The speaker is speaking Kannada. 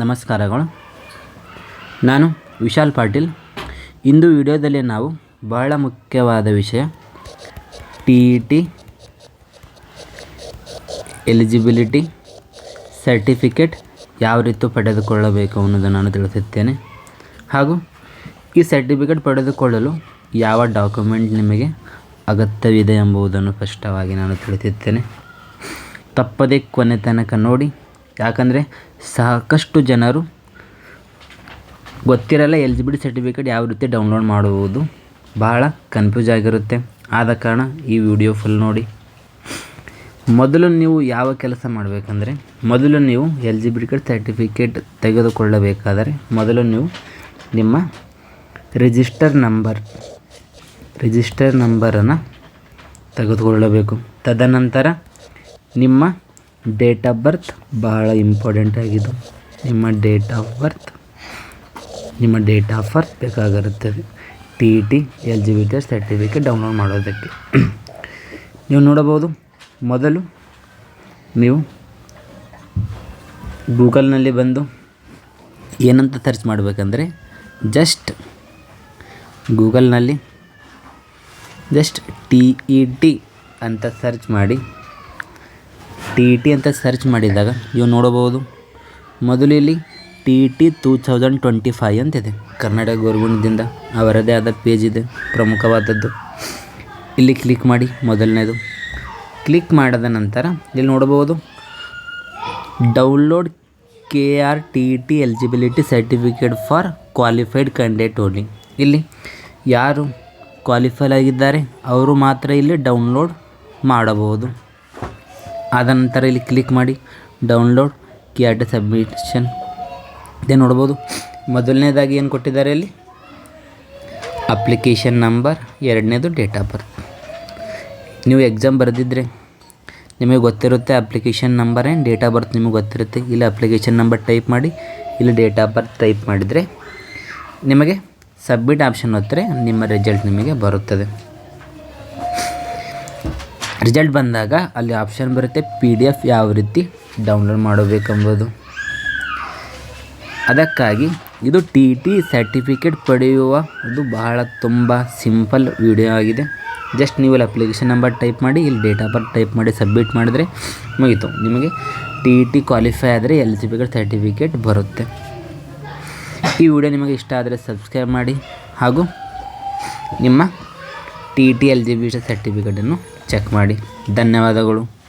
ನಮಸ್ಕಾರಗಳು. ನಾನು ವಿಶಾಲ್ ಪಾಟೀಲ್. ಇಂದು ವಿಡಿಯೋದಲ್ಲಿ ನಾವು ಬಹಳ ಮುಖ್ಯವಾದ ವಿಷಯ T E T eligibility certificate ಯಾವ ರೀತಿ ಪಡೆದುಕೊಳ್ಳಬೇಕು ಅನ್ನೋದನ್ನು ನಾನು ತಿಳಿಸುತ್ತೇನೆ ಹಾಗೂ ಈ ಸರ್ಟಿಫಿಕೇಟ್ ಪಡೆದುಕೊಳ್ಳಲು ಯಾವ ಡಾಕ್ಯುಮೆಂಟ್ ನಿಮಗೆ ಅಗತ್ಯವಿದೆ ಎಂಬುದನ್ನು ಸ್ಪಷ್ಟವಾಗಿ ನಾನು ತಿಳಿಸುತ್ತೇನೆ ತಪ್ಪದೇ ಕೊನೆ ತನಕ ನೋಡಿ. ಯಾಕಂದರೆ ಸಾಕಷ್ಟು ಜನರು ಗೊತ್ತಿರಲ್ಲ ಎಲಿಜಿಬಿಲಿಟಿ ಸರ್ಟಿಫಿಕೇಟ್ ಯಾವ ರೀತಿ ಡೌನ್ಲೋಡ್ ಮಾಡುವುದು. ಭಾಳ ಕನ್ಫ್ಯೂಸ್ ಆಗಿರುತ್ತೆ. ಆದ ಕಾರಣ ಈ ವಿಡಿಯೋ ಫುಲ್ ನೋಡಿ. ಮೊದಲು ನೀವು ಯಾವ ಕೆಲಸ ಮಾಡಬೇಕಂದ್ರೆ, ಮೊದಲು ನೀವು ಎಲಿಜಿಬಿಲಿಟಿ ಸರ್ಟಿಫಿಕೇಟ್ ತೆಗೆದುಕೊಳ್ಳಬೇಕಾದರೆ, ಮೊದಲು ನೀವು ನಿಮ್ಮ ರಿಜಿಸ್ಟರ್ ನಂಬರ್ ರಿಜಿಸ್ಟರ್ ನಂಬರನ್ನು ತೆಗೆದುಕೊಳ್ಳಬೇಕು. ತದನಂತರ ನಿಮ್ಮ ಡೇಟ್ ಆಫ್ ಬರ್ತ್ ಬಹಳ ಇಂಪಾರ್ಟೆಂಟ್ ಆಗಿದ್ದು, ನಿಮ್ಮ ಡೇಟ್ ಆಫ್ ಬರ್ತ್ ನಿಮ್ಮ ಡೇಟ್ ಆಫ್ ಬರ್ತ್ ಬೇಕಾಗಿರುತ್ತದೆ T E T eligibility certificate download ಮಾಡೋದಕ್ಕೆ. ನೀವು ನೋಡಬಹುದು, ಮೊದಲು ನೀವು ಗೂಗಲ್ನಲ್ಲಿ ಬಂದು ಏನಂತ ಸರ್ಚ್ ಮಾಡಬೇಕಂದ್ರೆ ಜಸ್ಟ್ ಗೂಗಲ್ನಲ್ಲಿ ಜಸ್ಟ್ ಟಿ ಇ ಟಿ ಅಂತ ಸರ್ಚ್ ಮಾಡಿ ಟಿ ಟಿ ಅಂತ ಸರ್ಚ್ ಮಾಡಿದಾಗ ನೀವು ನೋಡಬಹುದು. ಮೊದಲು ಇಲ್ಲಿ T E T two thousand twenty five ಅಂತಿದೆ. ಕರ್ನಾಟಕ ಗೌರ್ಮೆಂಟ್ದಿಂದ ಅವರದೇ ಆದ ಪೇಜ್ ಇದೆ, ಪ್ರಮುಖವಾದದ್ದು. ಇಲ್ಲಿ ಕ್ಲಿಕ್ ಮಾಡಿ ಮೊದಲನೇದು. ಕ್ಲಿಕ್ ಮಾಡಿದ ನಂತರ ಇಲ್ಲಿ ನೋಡಬಹುದು. Download K R T T eligibility certificate for qualified candidate only ಇಲ್ಲಿ ಯಾರು ಕ್ವಾಲಿಫೈ ಆಗಿದ್ದಾರೆ, ಅವರು ಮಾತ್ರ ಇಲ್ಲಿ ಡೌನ್ಲೋಡ್ ಮಾಡಬಹುದು. ಆದ ನಂತರ ಇಲ್ಲಿ ಕ್ಲಿಕ್ ಮಾಡಿ ಡೌನ್ಲೋಡ್ ಟಿ ಸಬ್ಮಿಷನ್ ಇದೇ ನೋಡ್ಬೋದು. ಮೊದಲನೇದಾಗಿ ಏನು ಕೊಟ್ಟಿದ್ದಾರೆ ಇಲ್ಲಿ? ಅಪ್ಲಿಕೇಶನ್ ನಂಬರ್ ಎರಡನೇದು ಡೇಟ್ ಆಫ್ ಬರ್ತ್ ನೀವು ಎಕ್ಸಾಮ್ ಬರೆದಿದ್ರೆ ನಿಮಗೆ ಗೊತ್ತಿರುತ್ತೆ ಅಪ್ಲಿಕೇಶನ್ ನಂಬರ್ ಏನು ಡೇಟ್ ಆಫ್ ಬರ್ತ್ ನಿಮಗೆ ಗೊತ್ತಿರುತ್ತೆ. ಇಲ್ಲಿ ಅಪ್ಲಿಕೇಶನ್ ನಂಬರ್ ಟೈಪ್ ಮಾಡಿ, ಇಲ್ಲಿ ಡೇಟ್ ಆಫ್ ಬರ್ತ್ ಟೈಪ್ ಮಾಡಿದರೆ ನಿಮಗೆ ಸಬ್ಮಿಟ್ ಆಪ್ಷನ್ ಹೊತ್ತರೆ ನಿಮ್ಮ ರಿಸಲ್ಟ್ ನಿಮಗೆ ಬರುತ್ತದೆ. ರಿಸಲ್ಟ್ ಬಂದಾಗ ಅಲ್ಲಿ ಆಪ್ಷನ್ ಬರುತ್ತೆ ಪಿ ಡಿ ಎಫ್ ಯಾವ ರೀತಿ ಡೌನ್ಲೋಡ್ ಮಾಡಬೇಕೆಂಬುದು. ಅದಕ್ಕಾಗಿ ಇದು ಟಿ ಟಿ ಸರ್ಟಿಫಿಕೇಟ್ ಪಡೆಯುವ ಇದು ಬಹಳ ತುಂಬ ಸಿಂಪಲ್ ವಿಡಿಯೋ ಆಗಿದೆ. ಜಸ್ಟ್ ನೀವು ಇಲ್ಲಿ ಅಪ್ಲಿಕೇಶನ್ ನಂಬರ್ ಟೈಪ್ ಮಾಡಿ, ಇಲ್ಲಿ ಡೇಟ್ ಆಫ್ ಬರ್ತ್ ಟೈಪ್ ಮಾಡಿ ಸಬ್ಮಿಟ್ ಮಾಡಿದರೆ ಮುಗೀತು. ನಿಮಗೆ ಟಿ ಟಿ ಕ್ವಾಲಿಫೈ ಆದರೆ ಎಲಿಜಿಬಿಲಿಟಿ ಸರ್ಟಿಫಿಕೇಟ್ ಬರುತ್ತೆ. ಈ ವಿಡಿಯೋ ನಿಮಗೆ ಇಷ್ಟ ಆದರೆ ಸಬ್ಸ್ಕ್ರೈಬ್ ಮಾಡಿ ಹಾಗೂ ನಿಮ್ಮ T T L G B ಸರ್ಟಿಫಿಕೇಟನ್ನು ಚೆಕ್ ಮಾಡಿ. ಧನ್ಯವಾದಗಳು.